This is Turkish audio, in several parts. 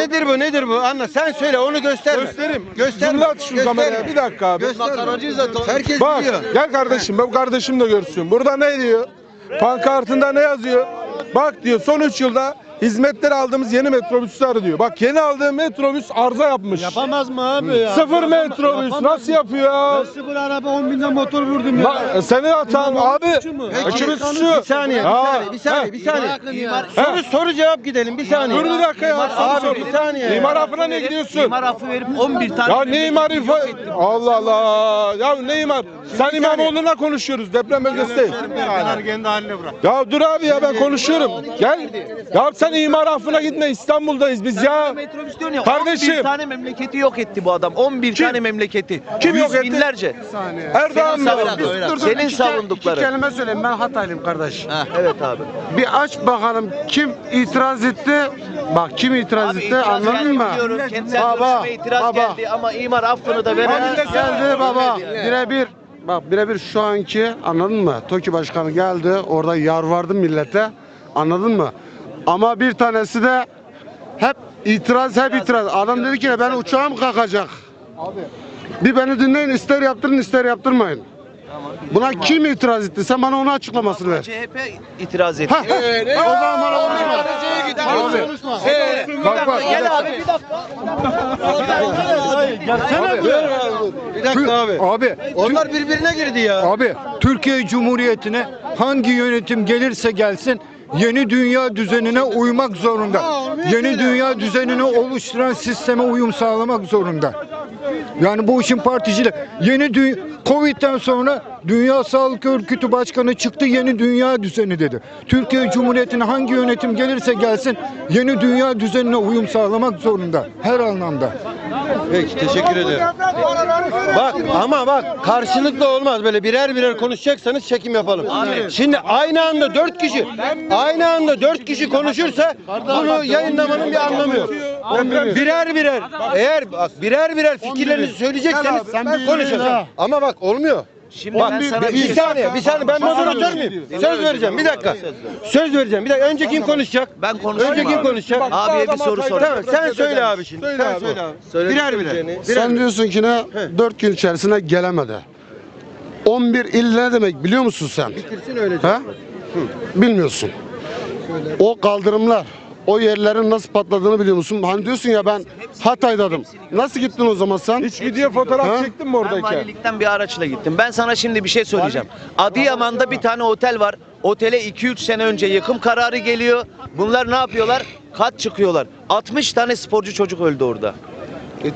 Nedir bu nedir bu? Anla sen söyle onu gösterme. Göstereyim. Göster. Zoomla at şu kameraya. Bir dakika abi. Göster. Herkes Bak biliyor. gel kardeşim bu kardeşim de görsün. Burada ne diyor? Pankartında ne yazıyor? Bak diyor son 3 yılda hizmetleri aldığımız yeni metrobüsler diyor. Bak yeni aldığım metrobüs arıza yapmış. Yapamaz mı abi ya? Sıfır metrobüs nasıl yapıyor ya? Sıfır araba 10 binden motor vurdum ya. La, seni atan abi. Peki, Kimin bir suçu? saniye, bir saniye, bir saniye, bir saniye. İmar- Soru soru cevap gidelim bir saniye. Dur bir dakika ya. Abi, sor. bir saniye. İmar affına ne gidiyorsun? İmar affı verip 11 tane Ya ne imar ifa... Allah Allah. Ya ne imar? Sen İmamoğlu'na konuşuyoruz. Deprem bölgesindeyiz. kendi haline bırak. Ya dur abi ya ben konuşuyorum. Gel. Ya sen imar affına gitme. İstanbul'dayız biz ya. metrobüs diyorsun ya. Kardeşim. 11 tane memleketi yok etti bu adam. 11 Kim? tane memleketi. Kim Yüz yok etti? binlerce. Erdoğan mı? savundukların. Senin savundukların. İki kelime söyleyeyim ben Hataylıyım kardeş. Ha, evet abi. Bir aç bakalım kim itiraz etti? Bak kim itiraz Abi etti itiraz anladın mı? Baba, itiraz baba. geldi ama imar affını da veren Geldi baba birebir. Bak birebir şu anki anladın mı? TOKİ başkanı geldi orada yarvardı millete anladın mı? Ama bir tanesi de hep itiraz hep itiraz. Adam dedi ki ben uçağım kalkacak. Bir beni dinleyin ister yaptırın ister yaptırmayın. Buna kim itiraz etti? Sen bana onu açıklamasını ver. CHP itiraz etti. Hah, o zaman bana konuşma. Bak bak. Gel abi bir dakika. Bir dakika abi. Abi, Onlar birbirine girdi ya. abi Türkiye Cumhuriyeti'ne hangi yönetim gelirse gelsin yeni dünya düzenine uymak zorunda. Yeni dünya düzenini oluşturan sisteme uyum sağlamak zorunda. Yani bu işin particilik. Yeni dü- Covid'den sonra Dünya Sağlık Örgütü Başkanı çıktı yeni dünya düzeni dedi. Türkiye Cumhuriyeti'ne hangi yönetim gelirse gelsin yeni dünya düzenine uyum sağlamak zorunda. Her anlamda. Peki teşekkür ederim. Bak ama bak karşılıklı olmaz böyle birer birer konuşacaksanız çekim yapalım. Şimdi aynı anda dört kişi aynı anda dört kişi konuşursa bunu yayınlamanın bir anlamı yok. Birer birer eğer bak birer birer fikirlerinizi söyleyecekseniz konuşun. Ama bak olmuyor. Şimdi Bak ben bir, sana bir, bir şey saniye, bir saniye ben moderatör müyüm? Söz vereceğim bir dakika. Söz vereceğim. Bir dakika önce kim konuşacak? Ben konuşayım Önce kim konuşacak? Abiye bir soru Tamam sorayım. sen söyle abi şimdi. Söyle Sen abi. söyle abi. Birer birer. birer Sen diyorsun ki ne? 4 gün içerisinde gelemedi. 11 il ne demek biliyor musun sen? Bitirsin öyle. Ha? Bilmiyorsun. O kaldırımlar, o yerlerin nasıl patladığını biliyor musun? Hani diyorsun ya ben Hatay'dadım. Nasıl gittin o zaman sen? Hiç video fotoğraf Ha? çektin mi Ben oradayken? valilikten bir araçla gittim. Ben sana şimdi bir şey söyleyeceğim. Adıyaman'da bir tane otel var. Otele 2-3 sene önce yıkım kararı geliyor. Bunlar ne yapıyorlar? Kat çıkıyorlar. 60 tane sporcu çocuk öldü orada.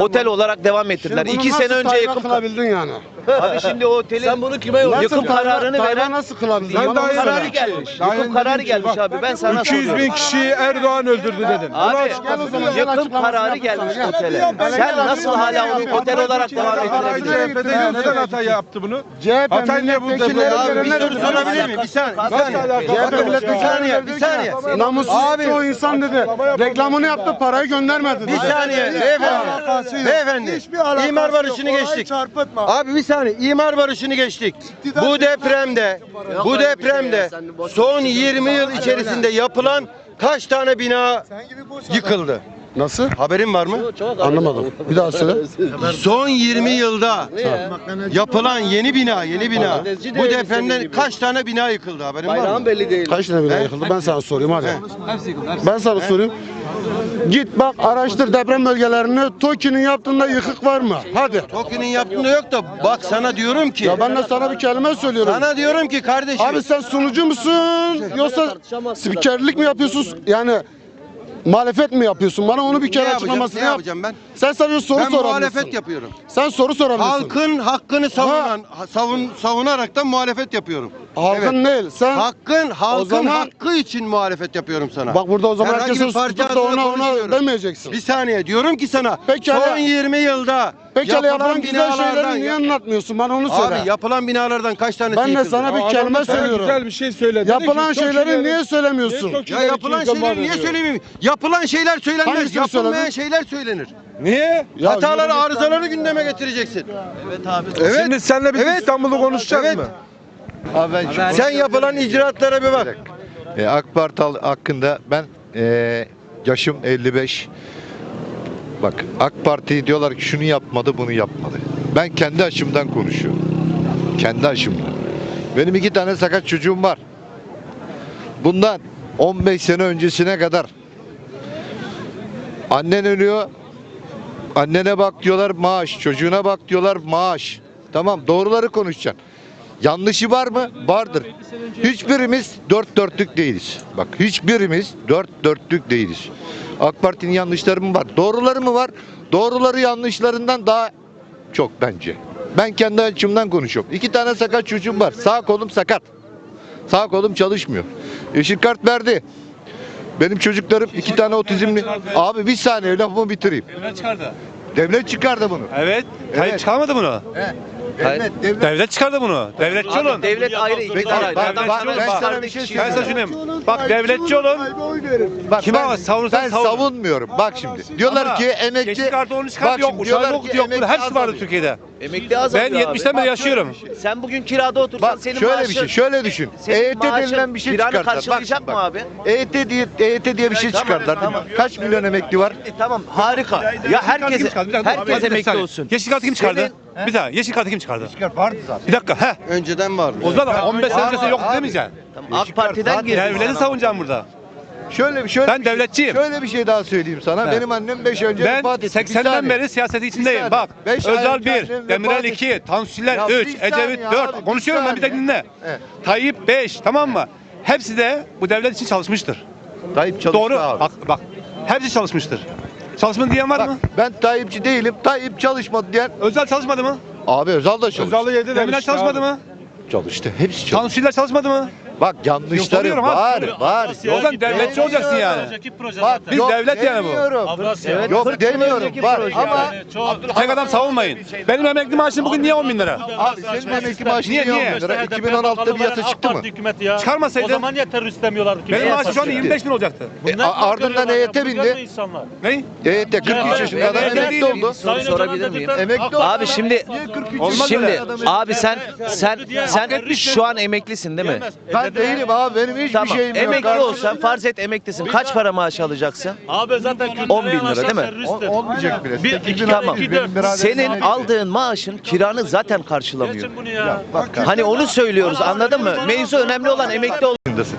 Otel olarak devam ettirdiler. Bunu 2 nasıl sene önce yıkım kılabildin yani. Abi şimdi o otelin Sen bunu kime Nasıl Yıkım kararını Tayvan veren nasıl kılabildin? Sen daha yeni- kararı gelmiş. Daha Yıkım kararı dedim ki, gelmiş bak, abi. Ben sana 200 bin soruyorum. kişiyi Erdoğan öldürdü dedin. Bunu Abi açıkla. o zaman, gel yıkım açıklamasını kararı gelmiş gel. otele. Sen nasıl hala onu otel olarak devam ettirebilirsin? CHP'de neden Hatay yaptı bunu? CHP Hatay niye bu Abi bir verenler- soru sorabilir miyim? Bir saniye. Bir saniye. CHP milletvekili- Bir saniye. Namussuz çoğu insan dedi. Reklamını yaptı, parayı göndermedi. Bir saniye beyefendi. Beyefendi. İmar barışını geçtik. Abi bir saniye. İmar barışını geçtik. Bu depremde bu depremde son 20 yıl içerisinde yapılan kaç tane bina yıkıldı? Nasıl? Haberin var mı? Anlamadım. Bir daha söyle. Son 20 yılda yapılan yeni bina, yeni bina. Bu depremden kaç tane bina yıkıldı haberin var mı? Kaç tane bina yıkıldı? Ben sana sorayım hadi. Ben sana sorayım. Git bak araştır deprem bölgelerini. TOKİ'nin yaptığında yıkık var mı? Hadi. TOKİ'nin yaptığında yok da bak sana diyorum ki. Ya ben de sana bir kelime söylüyorum. Sana diyorum ki kardeşim. Abi sen sunucu musun? Yoksa spikerlik mi yapıyorsun? Yani muhalefet mi yapıyorsun? Bana onu bir ne kere yapacağım? açıklamasını Ne yap. yapacağım ben? Sen sadece soru Ben sorabilirsin. muhalefet yapıyorum. Sen soru sorabilirsin. Halkın hakkını savunan, savun, savunaraktan muhalefet yapıyorum. Halkın değil. Sen Hakkın, halkın zaman- hakkı için muhalefet yapıyorum sana. bak burada o zaman Herhangi herkesin bir parti tutup da adına ona ona konuşmuyorum. demeyeceksin. Bir saniye diyorum ki sana Pekala. son 20 yılda Pekala yapılan güzel şeyleri niye anlatmıyorsun? Bana onu söyle. Abi yapılan binalardan kaç tanesi ben de yıkıldı? sana bir kelime söylüyorum. Güzel bir şey söyledi. Yapılan şeyleri niye söylemiyorsun? Ya yapılan şeyleri niye söylemeyeyim? Yapılan şeyler söylenmez. Hangisini Yapılmayan söyledin? şeyler söylenir. Niye? Ya Hataları, yürü git arızaları gündeme getireceksin. Evet abi. Evet. Şimdi seninle biz Evet. İstanbul'u konuşacağız Evet. mı? Şu- Sen yapılan icraatlara bir bak. E, AK Parti hakkında ben e, yaşım 55. Bak AK Parti diyorlar ki şunu yapmadı bunu yapmadı. Ben kendi açımdan konuşuyorum. Kendi açımdan. Benim iki tane sakat çocuğum var. Bundan 15 sene öncesine kadar annen ölüyor. Annene bak diyorlar maaş. Çocuğuna bak diyorlar maaş. Tamam doğruları konuşacaksın. Yanlışı var mı? Vardır. Hiçbirimiz dört dörtlük değiliz. Bak hiçbirimiz dört dörtlük değiliz. AK Parti'nin yanlışları mı var? Doğruları mı var? Doğruları yanlışlarından daha çok bence. Ben kendi açımdan konuşuyorum. İki tane sakat çocuğum var. Sağ kolum sakat. Sağ kolum çalışmıyor. Yeşil kart verdi. Benim çocuklarım iki tane otizmli. Abi bir saniye lafımı bitireyim. Devlet çıkardı. Devlet çıkardı bunu. Evet. Tayyip Evet. çıkarmadı bunu. Evet, devlet. Devlet çıkardı bunu. Devletçi Abi olun. devlet ayrı, Peki, iktidar ayrı. bak, Adam bak, ben bak, sana bir şey Ben sana söyleyeyim. şunu diyeyim. Bak devletçi olun. Bak, Kime ben, ama savunursan ben savun. savunmuyorum. Bak şimdi. Diyorlar Ama ki emekli Yeşil kartı onu çıkardı Bak yok. Uçağı diyorlar yok yok. emekli Hepsi vardı. Türkiye'de. Emekli az Ben abi. 70'ten beri yaşıyorum. Sen bugün kirada otursan Bak senin şöyle maaşın, bir şey, şöyle düşün. senin EYT maaşın denilen bir şey kiranı çıkardılar. karşılayacak bak, mı abi? EYT diye EYT diye bir şey Tamam, çıkardılar. tamam. Kaç milyon emekli var? E, tamam harika. Ya herkes herkes emekli olsun. Yeşil kartı kim çıkardı? Senin- Bir daha yeşil kartı kim çıkardı? Vardı zaten. Bir dakika. He. Önceden vardı. O zaman 15 sene öncesi yok demeyeceksin. Tamam, AK Parti'den girdi. Devleti savunacağım burada. Şöyle bir şöyle Ben bir şey- devletçiyim. Şöyle bir şey daha söyleyeyim sana. Ben- Benim annem 5 önce Ben vefat etti. Bir 80'den saniye. beri siyasetin içindeyim. saniye. Bak. Beş ay Özal önce 1, annem Demirel vefat 2, etti. Tansuçiller Ya 3, bir Ecevit saniye 4. abi, bir Konuşuyorum ben bir de saniye. dinle. Evet. Tayyip 5 tamam mı? Hepsi de bu devlet için çalışmıştır. Tayyip çalıştı Doğru. abi. Bak bak. Hepsi çalışmıştır. Çalışmadı diyen var Bak, mı? ben Tayyipçi değilim. Tayyip çalışmadı diyen. Özal çalışmadı mı? Abi Özal da çalıştı. Özal'ı yedi Demirel demiş çalışmadı abi. mı? Çalıştı. Hepsi çalıştı. Tansuçiller çalışmadı mı? Bak yanlışları abi, var, soruyorum. var. O zaman devletçi olacaksın yani. Bak, Biz yok devlet yani bu. demiyorum. Evet, Yok 40 yıl demiyorum. önceki Var proje ama Tek adam savunmayın. Benim emekli maaşım bugün niye 10 bin lira? abi senin emekli maaşın Niye, niye, niye? 10 lira? 2016'da bir yasa çıktı mı? Ya. Çıkarmasaydı- O zaman niye terörist istemiyorlardı ki? Benim Niye maaşım şu anda yapacak? 25 bin olacaktı. E, a- ardından EYT bindi. insanlar. Ne? EYT 43 yaşında adam Evet, emekli evet. oldu. Sorabilir miyim? Emekli oldu. Abi şimdi Niye 43 Olmaz şimdi abi sen sen sen şu an emeklisin değil mi? Ben değilim abi benim hiçbir Tamam. şeyim yok. Emekli kardeşim. olsan farz et emeklisin. Kaç para maaş alacaksın? Abi zaten 10 bin lira değil mi? Ol- olmayacak bile. Bir- 8 iki- bin Tamam. benim biraderim Senin emekli. aldığın maaşın kiranı zaten karşılamıyor. Geçin bunu ya. Bak kardeşim. Hani onu söylüyoruz anladın mı? Mevzu önemli olan emekli ol.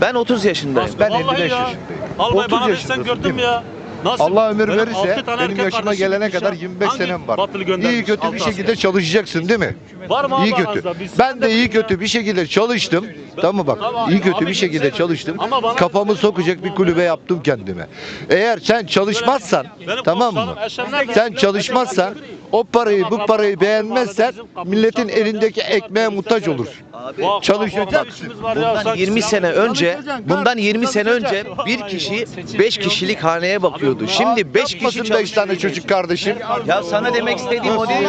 Ben 30 yaşındayım. Ben Vallahi 55 ya. yaşındayım. Albay 30 bana versen yaşındasın, gördün değil mü mi? ya? Nasıl? Allah ömür Benim verirse altı tane benim erkek yaşıma kardeşim gelene kadar ya. 25 Hangi senem var. batılı göndermiş? İyi kötü bir şekilde asker. çalışacaksın değil mi? Var mı İyi kötü. aranızda? Biz- Ben de iyi kötü bir şekilde çalıştım. Tamam mı bak? Tamam, iyi kötü abi, bir şekilde güzel. çalıştım. Ama bana- Kafamı sokacak bir kulübe yaptım kendime. Eğer sen çalışmazsan Benim tamam mı? Sen çalışmazsan o parayı bu parayı beğenmezsen milletin elindeki ekmeğe muhtaç olur. Abi Bak, Çalışacaksın. bak, bak, işimiz var ya, Bundan sanki 20 silah- sene önce, bundan kardeşim, 20 sene önce bir kişi 5 kişilik haneye bakıyordu. Şimdi 5 kişi Yapmasın beş tane çalışıyor. çocuk kardeşim. Ya sana demek istediğim o değil.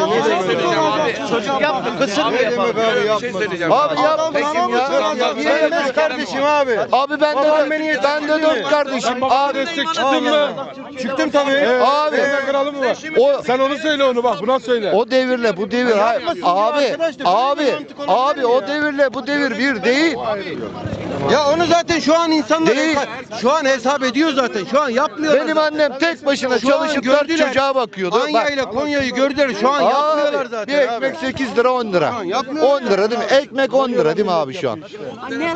Çocuk yaptı, kısır mı yapalım? Şey söyleyeceğim. Abi yapma ya. Yapıyorsun kardeşim abi. Abi ben de ben de dört kardeşim. Abi Çıktın mı? Çıktım tabii. Abi. Kralı mı var? o Sen onu söyle onu bak buna söyle. o devirle bu devir hayır. Abi abi abi o devirle bu devir bir değil. Ya onu zaten şu an insanlar Değil. hesap- şu an hesap ediyor zaten. Şu an yapmıyor. Benim annem tek başına Şu an çalışıp dört gördüler. çocuğa bakıyordu. Anya Bak. ile Konya'yı gördüler. Şu an Abi, yapmıyorlar zaten. Bir ekmek abi. 8 lira 10 lira. an yapmıyor 10 lira değil mi? Ekmek 10 lira değil mi abi şu an?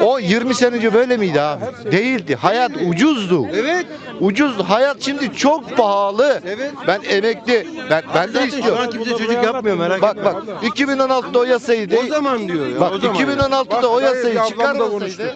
O 20 sene önce böyle miydi abi? Değildi. Hayat ucuzdu. Evet. Ucuzdu. Hayat şimdi çok pahalı. Evet. Ben emekli. Ben ben de Zaten şu istiyorum. an kimse çocuk yapmıyor merak Bak etme. bak 2016'da o yasayı O değil. zaman diyor ya. Bak o zaman. 2016'da o Bak, yasayı çıkarmasaydı